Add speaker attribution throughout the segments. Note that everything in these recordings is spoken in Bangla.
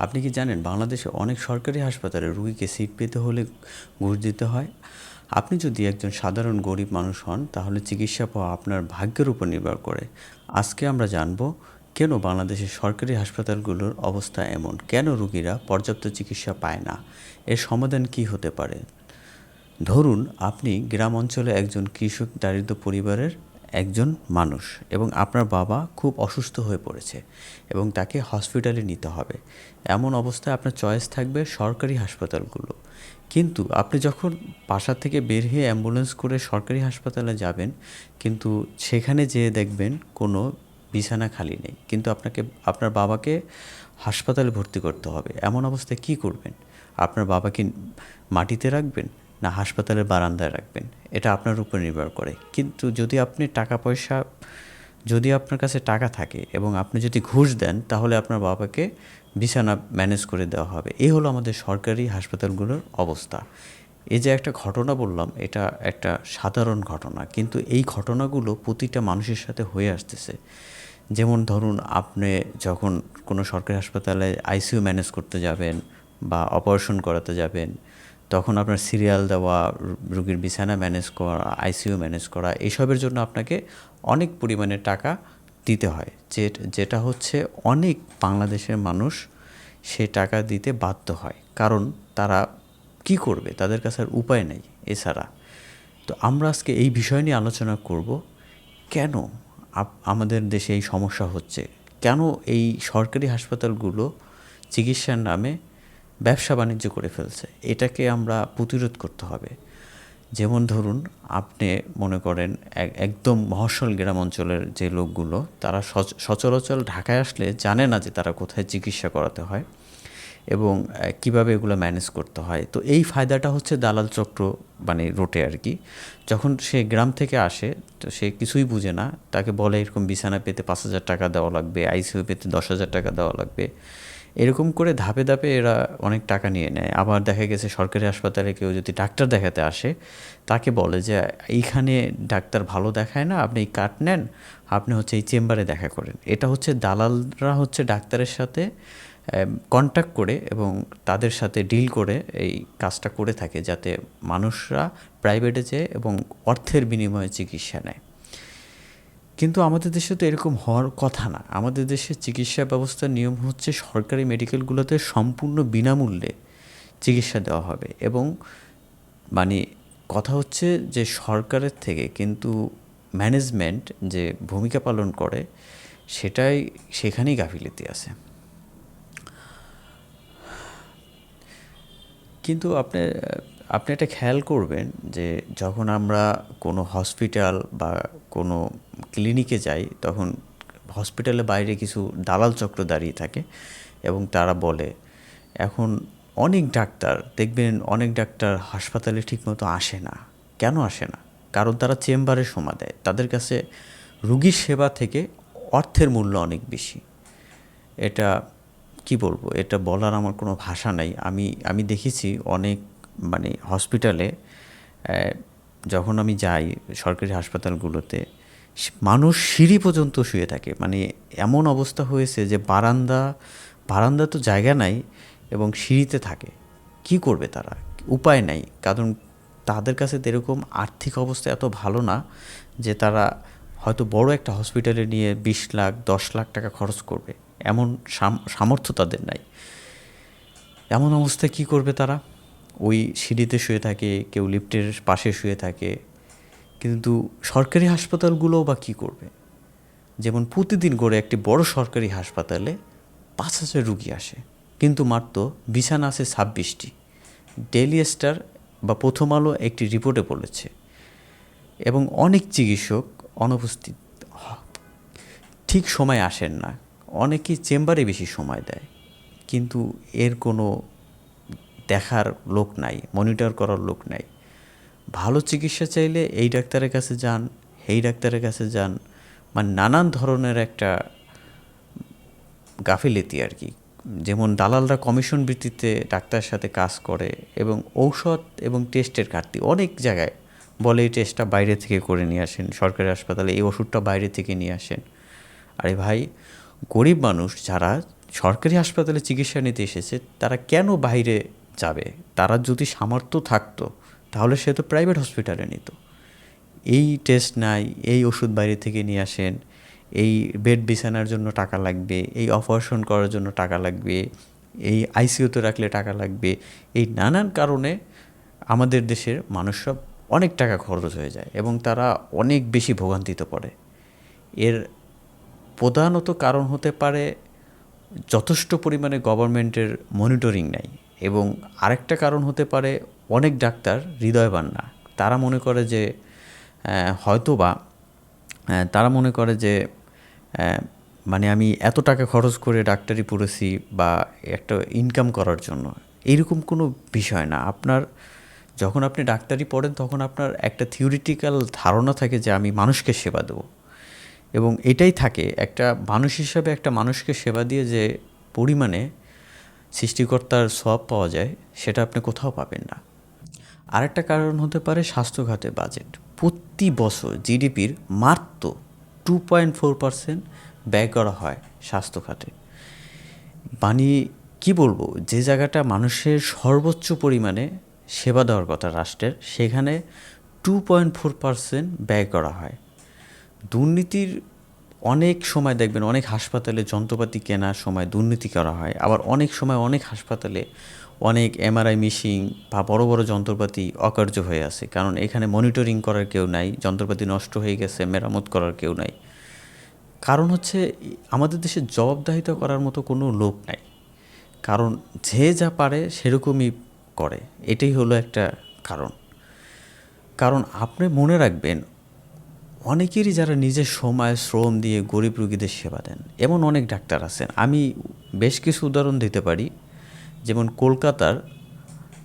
Speaker 1: আপনি কি জানেন বাংলাদেশে অনেক সরকারি হাসপাতালে রুগীকে সিট পেতে হলে ঘুষ দিতে হয়? আপনি যদি একজন সাধারণ গরিব মানুষ হন, তাহলে চিকিৎসা পাওয়া আপনার ভাগ্যের উপর নির্ভর করে। আজকে আমরা জানব কেন বাংলাদেশের সরকারি হাসপাতালগুলোর অবস্থা এমন? কেন রুগীরা পর্যাপ্ত চিকিৎসা পায় না? এর সমাধান কী হতে পারে? ধরুন, আপনি গ্রাম অঞ্চলে একজন কৃষক দারিদ্র পরিবারের একজন মানুষ এবং আপনার বাবা খুব অসুস্থ হয়ে পড়েছে এবং তাকে হসপিটালে নিতে হবে। এমন অবস্থায় আপনার চয়েস থাকবে সরকারি হাসপাতালগুলো। কিন্তু আপনি যখন বাসা থেকে বের হয়ে অ্যাম্বুলেন্স করে সরকারি হাসপাতালে যাবেন, কিন্তু সেখানে যেয়ে দেখবেন কোনো বিছানা খালি নেই। কিন্তু আপনাকে, আপনার বাবাকে হাসপাতালে ভর্তি করতে হবে। এমন অবস্থায় কী করবেন? আপনার বাবাকে মাটিতে রাখবেন? না হাসপাতালের বারান্দায় রাখবেন। এটা আপনার উপর নির্ভর করে। কিন্তু যদি আপনি টাকা পয়সা, যদি আপনার কাছে টাকা থাকে এবং আপনি যদি ঘুষ দেন, তাহলে আপনার বাবাকে বিছানা ম্যানেজ করে দেওয়া হবে। এই হলো আমাদের সরকারি হাসপাতালগুলোর অবস্থা। এই যে একটা ঘটনা বললাম, এটা একটা সাধারণ ঘটনা। কিন্তু এই ঘটনাগুলো প্রতিটা মানুষের সাথে হয়ে আসতেছে। যেমন ধরুন, আপনি যখন কোনো সরকারি হাসপাতালে আইসিইউ ম্যানেজ করতে যাবেন বা অপারেশন করাতে যাবেন তখন আপনার সিরিয়াল দেওয়া, রুগীর বিছানা ম্যানেজ করা, আইসিইউ ম্যানেজ করা, এসবের জন্য আপনাকে অনেক পরিমাণে টাকা দিতে হয়। যে যেটা হচ্ছে অনেক বাংলাদেশের মানুষ সে টাকা দিতে বাধ্য হয়। কারণ তারা কি করবে? তাদের কাছে আর উপায় নেই এছাড়া। তো আমরা আজকে এই বিষয় নিয়ে আলোচনা করব, কেন আমাদের দেশে এই সমস্যা হচ্ছে? কেন এই সরকারি হাসপাতালগুলো চিকিৎসার নামে ব্যবসা বাণিজ্য করে ফেলছে। এটাকে আমরা প্রতিরোধ করতে হবে। যেমন ধরুন, আপনি মনে করেন একদম মহাশল গ্রাম অঞ্চলের যে লোকগুলো, তারা সচরাচর ঢাকায় আসলে জানে না যে তারা কোথায় চিকিৎসা করাতে হয় এবং কীভাবে এগুলো ম্যানেজ করতে হয়। তো এই ফায়দাটা হচ্ছে দালাল চক্র মানে রোটে আর কি। যখন সে গ্রাম থেকে আসে, তো সে কিছুই বুঝে না। তাকে বলে এরকম বিছানা পেতে পাঁচ হাজার টাকা দেওয়া লাগবে আইসিইউ পেতে দশ হাজার টাকা দেওয়া লাগবে। এরকম করে ধাপে ধাপে এরা অনেক টাকা নিয়ে নেয়। আবার দেখা গেছে সরকারি হাসপাতালে কেউ যদি ডাক্তার দেখাতে আসে, তাকে বলে যে, এইখানে ডাক্তার ভালো দেখায় না, আপনি এই কাট নেন, আপনি হচ্ছে এই চেম্বারে দেখা করেন। এটা হচ্ছে দালালরা হচ্ছে ডাক্তারের সাথে কন্ট্যাক্ট করে এবং তাদের সাথে ডিল করে এই কাজটা করে থাকে যাতে মানুষরা প্রাইভেটে যেয়ে এবং অর্থের বিনিময়ে চিকিৎসা নেয়। কিন্তু আমাদের দেশে তো এরকম হওয়ার কথা না। আমাদের দেশে চিকিৎসা ব্যবস্থার নিয়ম হচ্ছে সরকারি মেডিকেলগুলোতে সম্পূর্ণ বিনামূল্যে চিকিৎসা দেওয়া হবে এবং মানে কথা হচ্ছে যে সরকারের থেকে কিন্তু ম্যানেজমেন্ট যে ভূমিকা পালন করে সেটাই সেখানেই গাফিলতি আছে। কিন্তু আপনি আপনি এটা খেয়াল করবেন যে যখন আমরা কোনো হসপিটাল বা কোনো ক্লিনিকে যাই, তখন হসপিটালের বাইরে কিছু দালাল চক্র দাঁড়িয়ে থাকে এবং তারা বলে, এখন অনেক ডাক্তার, দেখবেন অনেক ডাক্তার হাসপাতালে ঠিকমতো আসে না। কেন আসে না? কারণ তারা চেম্বারে সময় দেয়। তাদের কাছে রুগীর সেবা থেকে অর্থের মূল্য অনেক বেশি। এটা কি বলব? এটা বলার আমার কোনো ভাষা নাই। আমি আমি দেখেছি অনেক মানে হসপিটালে যখন আমি যাই সরকারি হাসপাতালগুলোতে মানুষ সিঁড়ি পর্যন্ত শুয়ে থাকে। মানে এমন অবস্থা হয়েছে যে বারান্দা বারান্দা তো জায়গা নাই এবং সিঁড়িতে থাকে। কি করবে তারা? উপায় নাই। কারণ তাদের কাছে তো এরকম আর্থিক অবস্থা এত ভালো না যে তারা হয়তো বড় একটা হসপিটালে নিয়ে বিশ লাখ, দশ লাখ টাকা খরচ করবে। এমন সামর্থ্য তাদের নাই। এমন অবস্থায় কী করবে তারা? ওই সিঁড়িতে শুয়ে থাকে, কেউ লিফটের পাশে শুয়ে থাকে। কিন্তু সরকারি হাসপাতালগুলোও বা কী করবে? যেমন প্রতিদিন করে একটি বড় সরকারি হাসপাতালে পাঁচ হাজার রুগী আসে। কিন্তু মাত্র বিছানা আছে ছাব্বিশটি। ডেলি স্টার বা প্রথম আলো একটি রিপোর্টে বলেছে। এবং অনেক চিকিৎসক অনুপস্থিত, ঠিক সময় আসেন না। অনেকেই চেম্বারে বেশি সময় দেয়। কিন্তু এর কোনো দেখার লোক নাই মনিটর করার লোক নাই। ভালো চিকিৎসা চাইলে এই ডাক্তারের কাছে যান এই ডাক্তারের কাছে যান মানে নানান ধরনের একটা গাফিলেতি আর কি। যেমন দালালরা কমিশন ভিত্তিতে ডাক্তারের সাথে কাজ করে এবং ঔষধ এবং টেস্টের ঘাটতি অনেক জায়গায় বলে এই টেস্টটা বাইরে থেকে করে নিয়ে আসেন, সরকারি হাসপাতালে এই ওষুধটা বাইরে থেকে নিয়ে আসেন। আরে ভাই, গরিব মানুষ যারা সরকারি হাসপাতালে চিকিৎসা নিতে এসেছে, তারা কেন বাইরে যাবে, তারা যদি সামর্থ্য থাকতো, তাহলে সে তো প্রাইভেট হসপিটালে নিত। এই টেস্ট নাই, এই ওষুধ বাইরে থেকে নিয়ে আসেন, এই বেড বিছানার জন্য টাকা লাগবে, এই অপারেশন করার জন্য টাকা লাগবে, এই আইসিইউতে রাখলে টাকা লাগবে, এই নানান কারণে আমাদের দেশের মানুষ সব অনেক টাকা খরচ হয়ে যায় এবং তারা অনেক বেশি ভোগান্তিতে পড়ে। এর প্রধানত কারণ হতে পারে যথেষ্ট পরিমাণে গভর্নমেন্টের মনিটরিং নাই। এবং আরেকটা কারণ হতে পারে অনেক ডাক্তার হৃদয়বান না। তারা মনে করে যে হয়তো বা তারা মনে করে যে মানে আমি এত টাকা খরচ করে ডাক্তারি পড়েছি বা একটা ইনকাম করার জন্য। এইরকম কোনো বিষয় না। আপনার যখন আপনি ডাক্তারি পড়েন, তখন আপনার একটা থিওরিটিক্যাল ধারণা থাকে যে, আমি মানুষকে সেবা দেবো। এবং এটাই থাকে, একটা মানুষ হিসাবে একটা মানুষকে সেবা দিয়ে যে পরিমাণে সৃষ্টিকর্তার সব পাওয়া যায়, সেটা আপনি কোথাও পাবেন না। আরেকটা কারণ হতে পারে স্বাস্থ্য খাতে বাজেট। প্রতি বছর জিডিপির মাত্র টু পয়েন্ট ফোর পার্সেন্ট ব্যয় করা হয় স্বাস্থ্য খাতে মানে কী বলব, যে জায়গাটা মানুষের সর্বোচ্চ পরিমাণে সেবা দেওয়ার কথা রাষ্ট্রের, সেখানে টু পয়েন্ট ফোর পার্সেন্ট ব্যয় করা হয়। দুর্নীতির অনেক সময় দেখবেন অনেক হাসপাতালে যন্ত্রপাতি কেনার সময় দুর্নীতি করা হয়। আবার অনেক সময় অনেক হাসপাতালে অনেক এমআরআই মেশিন বা বড় বড় যন্ত্রপাতি অকার্য হয়ে আছে। কারণ এখানে মনিটরিং করার কেউ নাই, যন্ত্রপাতি নষ্ট হয়ে গেছে, মেরামত করার কেউ নাই। কারণ হচ্ছে, আমাদের দেশে জবাবদাহিতা করার মতো কোনো লোক নাই। কারণ যে যা পারে সেরকমই করে। এটাই হলো একটা কারণ। কারণ আপনি মনে রাখবেন অনেকেরই যারা নিজের সময়, শ্রম দিয়ে গরিব রুগীদের সেবা দেন, এমন অনেক ডাক্তার আছেন। আমি বেশ কিছু উদাহরণ দিতে পারি। যেমন কলকাতার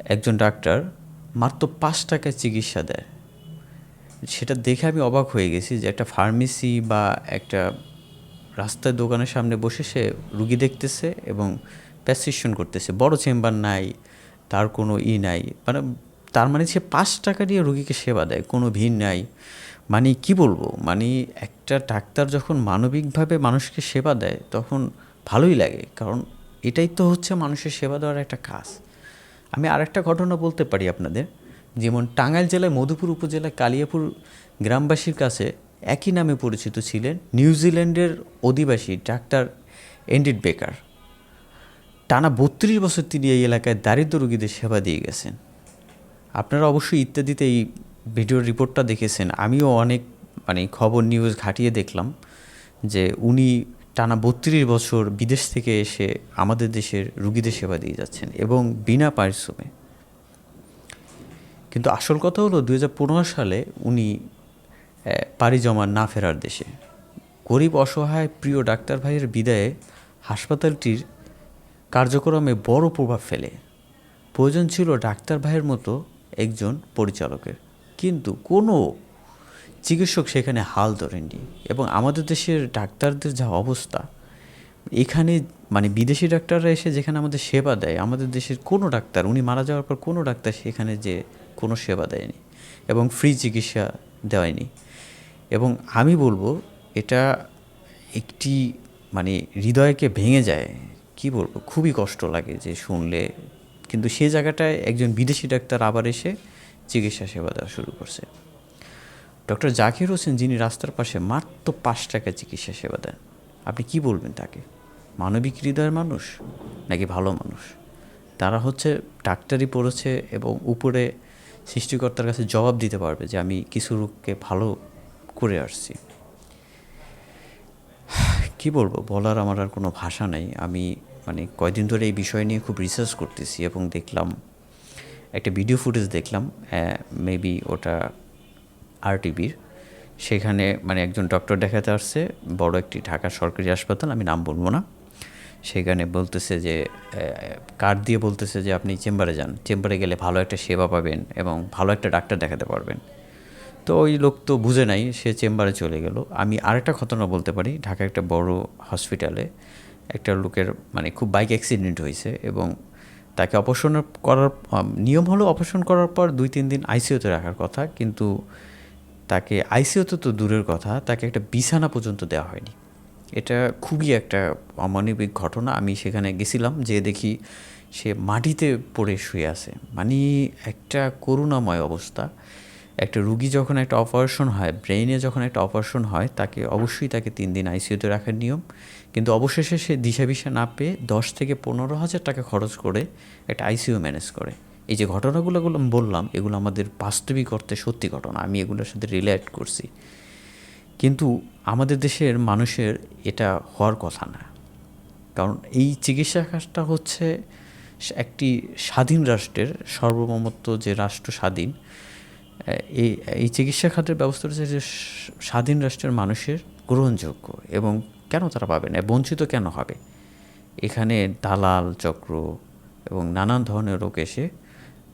Speaker 1: একজন ডাক্তার মাত্র পাঁচ টাকায় চিকিৎসা দেয়। সেটা দেখে আমি অবাক হয়ে গেছি যে একটা ফার্মেসি বা একটা রাস্তার দোকানের সামনে বসে সে রুগী দেখতেছে এবং প্যাসিশন করতেছে। বড় চেম্বার নাই, তার কোনো ই নাই। মানে তার মানে সে পাঁচ টাকা দিয়ে রুগীকে সেবা দেয়, কোনো ভিড় নাই। মানে কি বলব? মানে একটা ডাক্তার যখন মানবিকভাবে মানুষকে সেবা দেয়, তখন ভালোই লাগে। কারণ এটাই তো হচ্ছে মানুষের সেবা দেওয়ার একটা কাজ। আমি আরেকটা ঘটনা বলতে পারি আপনাদের। যেমন টাঙ্গাইল জেলায় মধুপুর উপজেলায় কালিয়াপুর গ্রামবাসীর কাছে একই নামে পরিচিত ছিলেন নিউজিল্যান্ডের অধিবাসী ডাক্তার এন্ডিড বেকার। টানা বত্রিশ বছর তিনি এই এলাকায় দারিদ্র রোগীদের সেবা দিয়ে গেছেন। আপনারা অবশ্যই ইত্যাদিতে এই ভিডিওর রিপোর্টটা দেখেছেন। আমিও অনেক মানে খবর নিউজ ঘাটিয়ে দেখলাম যে উনি টানা বত্রিশ বছর বিদেশ থেকে এসে আমাদের দেশের রুগীদের সেবা দিয়ে যাচ্ছেন এবং বিনা পারিশ্রমে। কিন্তু আসল কথা হলো দু হাজার পনেরো সালে উনি পাড়ি জমা না ফেরার দেশে। গরিব, অসহায়, প্রিয় ডাক্তার ভাইয়ের বিদায়ে হাসপাতালটির কার্যক্রমে বড় প্রভাব ফেলে। প্রয়োজন ছিল ডাক্তার ভাইয়ের মতো একজন পরিচালকের। কিন্তু কোনো চিকিৎসক সেখানে হাল ধরেননি এবং আমাদের দেশের ডাক্তারদের যা অবস্থা, এখানে মানে বিদেশি ডাক্তাররা এসে যেখানে আমাদের সেবা দেয়, আমাদের দেশের কোনো ডাক্তার, উনি মারা যাওয়ার পর কোনো ডাক্তার সেখানে যে কোনো সেবা দেয়নি এবং ফ্রি চিকিৎসা দেওয়ায়নি এবং আমি বলব, এটা একটি মানে হৃদয়কে ভেঙে যায়। কি বলব? খুবই কষ্ট লাগে যে শুনলে কিন্তু সে জায়গাটায় একজন বিদেশি ডাক্তার আবার এসে চিকিৎসা সেবা দেওয়া শুরু করছে। ডক্টর জাকির হোসেন যিনি রাস্তার পাশে মাত্র পাঁচ টাকা চিকিৎসা সেবা দেন, আপনি কি বলবেন তাকে? মানবিক হৃদয়ের মানুষ নাকি ভালো মানুষ? তারা হচ্ছে ডাক্তারি পড়েছে এবং উপরে সৃষ্টিকর্তার কাছে জবাব দিতে পারবে যে আমি কিছু রোগকে ভালো করে আসছি। কি বলব? বলার আমার আর কোনো ভাষা নেই। আমি মানে কয়দিন ধরে এই বিষয় নিয়ে খুব রিসার্চ করতেছি এবং দেখলাম, একটা ভিডিও ফুটেজ দেখলাম মেবি ওটা আর টিভির সেখানে মানে একজন ডক্টর দেখাতে আসছে, বড় একটি ঢাকা সরকারি হাসপাতাল, আমি নাম বলব না। সেখানে বলতেছে যে কার্ড দিয়ে বলতেছে যে, আপনি চেম্বারে যান। চেম্বারে গেলে ভালো একটা সেবা পাবেন এবং ভালো একটা ডাক্তার দেখাতে পারবেন। তো ওই লোক তো বুঝে নাই, সে চেম্বারে চলে গেল। আমি আরেকটা ঘটনা বলতে পারি ঢাকা একটা বড় হসপিটালে একটা লোকের মানে খুব বাইক অ্যাক্সিডেন্ট হয়েছে এবং তাকে অপারেশন করার নিয়ম হলো অপারেশন করার পর দুই, তিন দিন আইসিওতে রাখার কথা, কিন্তু তাকে আইসিওতে তো দূরের কথা, তাকে একটা বিছানা পর্যন্ত দেওয়া হয়নি। এটা খুবই একটা অমানবিক ঘটনা। আমি সেখানে গেছিলাম যে দেখি সে মাটিতে পড়ে শুয়ে আছে। মানে একটা করুণাময় অবস্থা। একটা রুগী যখন একটা অপারেশন হয় ব্রেইনে যখন একটা অপারেশন হয়, তাকে অবশ্যই তাকে তিন দিন আইসিইউতে রাখার নিয়ম। কিন্তু অবশেষে সে দিশাভিসা না পেয়ে দশ থেকে পনেরো হাজার টাকা খরচ করে একটা আইসিইউ ম্যানেজ করে। এই যে ঘটনাগুলো আমি বললাম, এগুলো আমাদের বাস্তবিক অর্থে সত্যি ঘটনা। আমি এগুলোর সাথে রিলেট করছি। কিন্তু আমাদের দেশের মানুষের এটা হওয়ার কথা না। কারণ এই চিকিৎসা কাজটা হচ্ছে একটি স্বাধীন রাষ্ট্রের সার্বভৌমত্ব যে রাষ্ট্র স্বাধীন এই এই চিকিৎসা খাতের ব্যবস্থা হচ্ছে যে স্বাধীন রাষ্ট্রের মানুষের গ্রহণযোগ্য এবং কেন তারা পাবে না, বঞ্চিত কেন হবে? এখানে দালাল চক্র এবং নানান ধরনের লোক এসে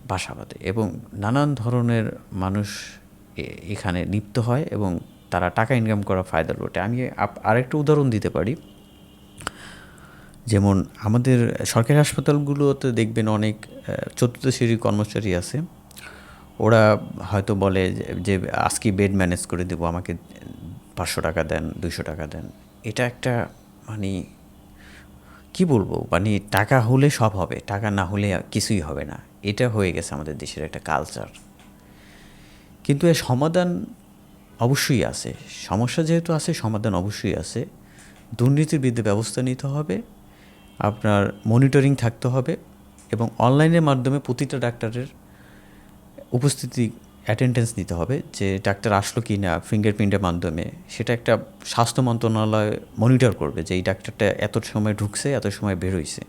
Speaker 1: বাসা বাঁধে এবং নানান ধরনের মানুষ এখানে লিপ্ত হয় এবং তারা টাকা ইনকাম করা ফায়দা লোটে। আমি আরেকটা উদাহরণ দিতে পারি। যেমন আমাদের সরকারি হাসপাতালগুলোতে দেখবেন অনেক চতুর্থ শ্রেণির কর্মচারী আছে। ওরা হয়তো বলে যে আজকে বেড ম্যানেজ করে দেবো, আমাকে পাঁচশো টাকা দেন, দুইশো টাকা দেন। এটা একটা মানে কি বলব? মানে টাকা হলে সব হবে, টাকা না হলে কিছুই হবে না। এটা হয়ে গেছে আমাদের দেশের একটা কালচার কিন্তু এর সমাধান অবশ্যই আছে। সমস্যা যেহেতু আছে, সমাধান অবশ্যই আছে। দুর্নীতির বিরুদ্ধে ব্যবস্থা নিতে হবে। আপনার মনিটরিং থাকতে হবে এবং অনলাইনের মাধ্যমে প্রতিটা ডাক্তারের উপস্থিতি অ্যাটেন্ডেন্স নিতে হবে যে ডাক্তার আসলো কি না ফিঙ্গারপ্রিন্টের মাধ্যমে। সেটা একটা স্বাস্থ্য মন্ত্রণালয় মনিটর করবে যে এই ডাক্তারটা এত সময় ঢুকছে, এত সময় বেরোইছে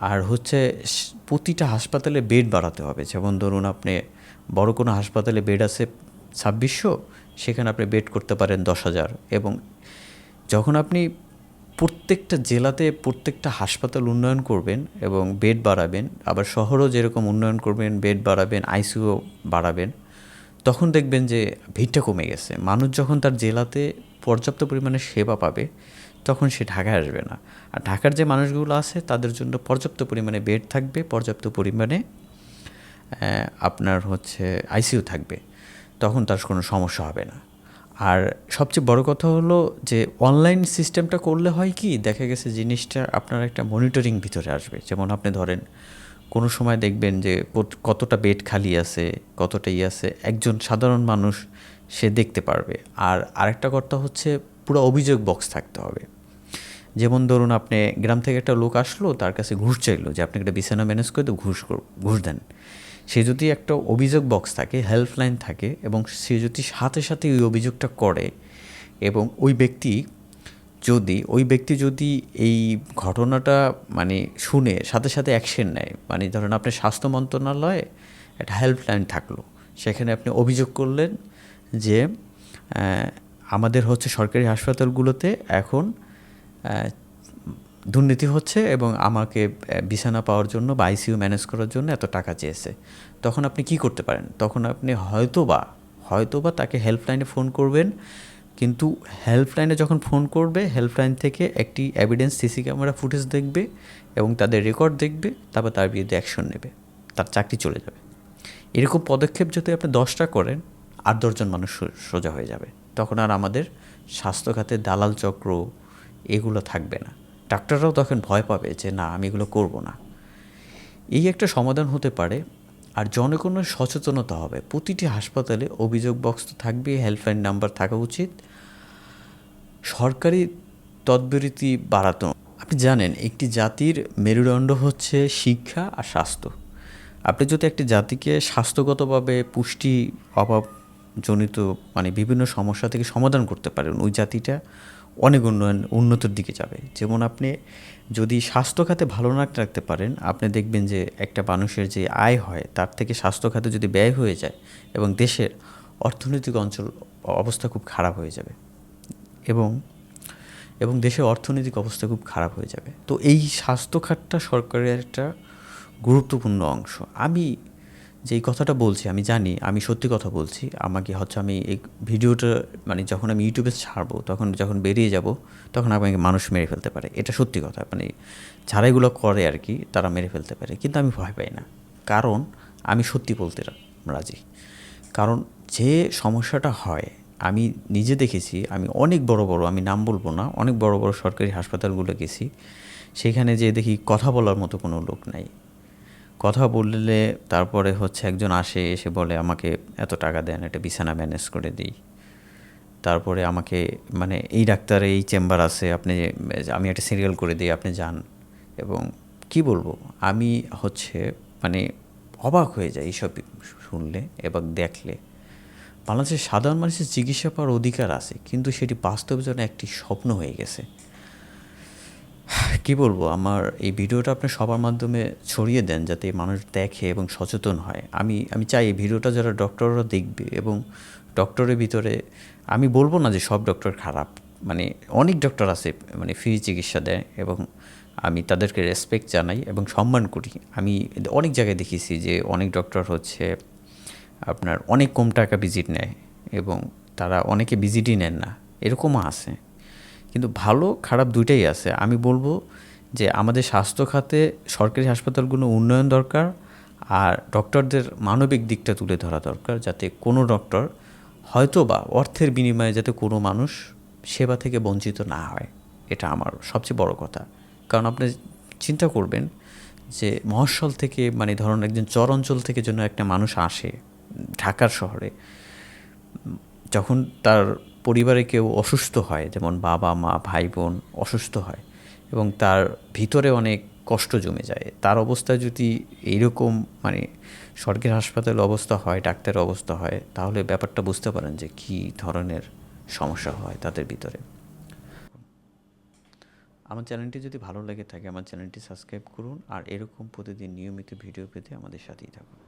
Speaker 1: আর হচ্ছে প্রতিটা হাসপাতালে বেড বাড়াতে হবে। যেমন ধরুন আপনি বড় কোনো হাসপাতালে বেড আছে ছাব্বিশশো, সেখানে আপনি বেড করতে পারেন দশ হাজার। এবং যখন আপনি প্রত্যেকটা জেলাতে প্রত্যেকটা হাসপাতাল উন্নয়ন করবেন এবং বেড বাড়াবেন, আবার শহরও যেরকম উন্নয়ন করবেন, বেড বাড়াবেন, আইসিইউ বাড়াবেন, তখন দেখবেন যে ভিড়টা কমে গেছে। মানুষ যখন তার জেলাতে পর্যাপ্ত পরিমাণে সেবা পাবে, তখন সে ঢাকায় আসবে না। আর ঢাকার যে মানুষগুলো আছে, তাদের জন্য পর্যাপ্ত পরিমাণে বেড থাকবে, পর্যাপ্ত পরিমাণে আপনার হচ্ছে আইসিইউ থাকবে। তখন তার কোনো সমস্যা হবে না। আর সবচেয়ে বড় কথা হলো যে অনলাইন সিস্টেমটা করলে হয় কি, দেখা গেছে জিনিসটা আপনার একটা মনিটরিং ভিতরে আসবে। যেমন আপনি ধরেন, কোনো সময় দেখবেন যে কতটা বেড খালি আছে কতটা ই আছে, একজন সাধারণ মানুষ সে দেখতে পারবে। আর আরেকটা কথা হচ্ছে, পুরো অভিযোগ বক্স থাকতে হবে। যেমন ধরুন আপনি গ্রাম থেকে একটা লোক আসলো, তার কাছে ঘুষ চাইলো যে, আপনি একটা বিছানা ম্যানেজ করে তো ঘুষ ঘুষ দেন। সে যদি একটা অভিযোগ বক্স থাকে হেল্পলাইন থাকে এবং সে যদি সাথে সাথে ওই অভিযোগটা করে এবং ওই ব্যক্তি যদি, ওই ব্যক্তি যদি এই ঘটনাটা মানে শুনে, সাথে সাথে অ্যাকশন নেয় মানে ধরেন আপনার স্বাস্থ্য মন্ত্রণালয়ে একটা হেল্পলাইন থাকল, সেখানে আপনি অভিযোগ করলেন যে আমাদের হচ্ছে সরকারি হাসপাতালগুলোতে এখন দুর্নীতি হচ্ছে এবং আমাকে বিছানা পাওয়ার জন্য বা আইসিইউ ম্যানেজ করার জন্য এত টাকা চেয়েছে। তখন আপনি কি করতে পারেন? তখন আপনি হয়তো বা হয়তো বা তাকে হেল্পলাইনে ফোন করবেন, কিন্তু হেল্পলাইনে যখন ফোন করবে হেল্পলাইন থেকে একটি এভিডেন্স সিসি ক্যামেরা ফুটেজ দেখবে এবং তাদের রেকর্ড দেখবে, তারপর তার বিরুদ্ধে অ্যাকশন নেবে। তার চাকরি চলে যাবে। এরকম পদক্ষেপ যদি আপনি দশটা করেন, আট দশজন মানুষ সোজা হয়ে যাবে। তখন আর আমাদের স্বাস্থ্য খাতে দালাল চক্র এগুলো থাকবে না। ডাক্তাররাও তখন ভয় পাবে যে, না, আমি এগুলো করব না। এই একটা সমাধান হতে পারে, আর জনগণের সচেতনতা হবে। প্রতিটি হাসপাতালে অভিযোগ বক্স তো থাকবে হেল্পলাইন নাম্বার থাকা উচিত। সরকারি তৎবিরতি বাড়াতো আপনি জানেন, একটি জাতির মেরুদণ্ড হচ্ছে শিক্ষা আর স্বাস্থ্য। আপনি যদি একটি জাতিকে স্বাস্থ্যগতভাবে পুষ্টি অভাবজনিত মানে বিভিন্ন সমস্যা থেকে সমাধান করতে পারেন, ওই জাতিটা অনেক উন্নয়ন, উন্নতির দিকে যাবে। যেমন আপনি যদি স্বাস্থ্য খাতে ভালো না রাখতে পারেন, আপনি দেখবেন যে একটা মানুষের যে আয় হয়, তার থেকে স্বাস্থ্য খাতে যদি ব্যয় হয়ে যায় এবং দেশের অর্থনৈতিক অঞ্চল অবস্থা খুব খারাপ হয়ে যাবে এবং এবং দেশের অর্থনৈতিক অবস্থা খুব খারাপ হয়ে যাবে। তো এই স্বাস্থ্য খাতটা সরকারের একটা গুরুত্বপূর্ণ অংশ। আমি যেই কথাটা বলছি, আমি জানি, আমি সত্যি কথা বলছি। আমাকে হচ্ছে আমি এই ভিডিওটা মানে যখন আমি ইউটিউবে ছাড়বো, তখন যখন বেরিয়ে যাব, তখন আমাকে মানুষ মেরে ফেলতে পারে। এটা সত্যি কথা। মানে যারা এগুলো করে আর কি তারা মেরে ফেলতে পারে। কিন্তু আমি ভয় পাই না। কারণ আমি সত্যি বলতে রাজি। কারণ যে সমস্যাটা হয়, আমি নিজে দেখেছি, আমি অনেক বড় বড়, আমি নাম বলব না, অনেক বড় বড় সরকারি হাসপাতালগুলো গেছি, সেখানে যে দেখি কথা বলার মতো কোনো লোক নাই। কথা বললে তারপরে হচ্ছে একজন আসে, এসে বলে, আমাকে এত টাকা দেন, একটা বিছানা ম্যানেজ করে দিই। তারপরে আমাকে মানে এই ডাক্তারে, এই চেম্বার আছে, আপনি আমি একটা সিরিয়াল করে দিই, আপনি যান। এবং কি বলব, আমি হচ্ছে মানে অবাক হয়ে যাই এইসব শুনলে, এবং দেখলে। বাংলাদেশের সাধারণ মানুষের চিকিৎসা পাওয়ার অধিকার আছে, কিন্তু সেটি বাস্তব যেন একটি স্বপ্ন হয়ে গেছে। কি বলব? আমার এই ভিডিওটা আপনি সবার মাধ্যমে ছড়িয়ে দেন যাতে মানুষ দেখে এবং সচেতন হয়। আমি আমি চাই এই ভিডিওটা যারা ডক্টররা দেখবে এবং ডক্টরের ভিতরে আমি বলব না যে সব ডক্টর খারাপ। মানে অনেক ডক্টর আছে মানে ফ্রি চিকিৎসা দেয় এবং আমি তাদেরকে রেসপেক্ট জানাই এবং সম্মান করি। আমি অনেক জায়গায় দেখেছি যে অনেক ডক্টর হচ্ছে আপনার অনেক কম টাকা ভিজিট নেয় এবং তারা অনেকে ভিজিটই নেন না। এরকমও আছে। কিন্তু ভালো, খারাপ দুইটাই আছে। আমি বলব যে আমাদের স্বাস্থ্য খাতে সরকারি হাসপাতালগুলো উন্নয়ন দরকার আর ডক্টরদের মানবিক দিকটা তুলে ধরা দরকার যাতে কোনো ডক্টর হয়তো বা অর্থের বিনিময়ে যাতে কোনো মানুষ সেবা থেকে বঞ্চিত না হয়। এটা আমার সবচেয়ে বড় কথা। কারণ আপনি চিন্তা করবেন যে মহাশল থেকে মানে ধরুন একজন চর অঞ্চল থেকে যেন একটা মানুষ আসে ঢাকার শহরে, যখন তার পরিবারে কেউ অসুস্থ হয়, যেমন বাবা, মা, ভাই, বোন অসুস্থ হয় এবং তার ভিতরে অনেক কষ্ট জমে যায়। তার অবস্থা যদি এইরকম মানে সরকারি হাসপাতালে অবস্থা হয়, ডাক্তারের অবস্থা হয়, তাহলে ব্যাপারটা বুঝতে পারেন যে কী ধরনের সমস্যা হয় তাদের ভিতরে। আমার চ্যানেলটি যদি ভালো লেগে থাকে, আমার চ্যানেলটি সাবস্ক্রাইব করুন আর এরকম প্রতিদিন নিয়মিত ভিডিও পেতে আমাদের সাথেই থাকুন।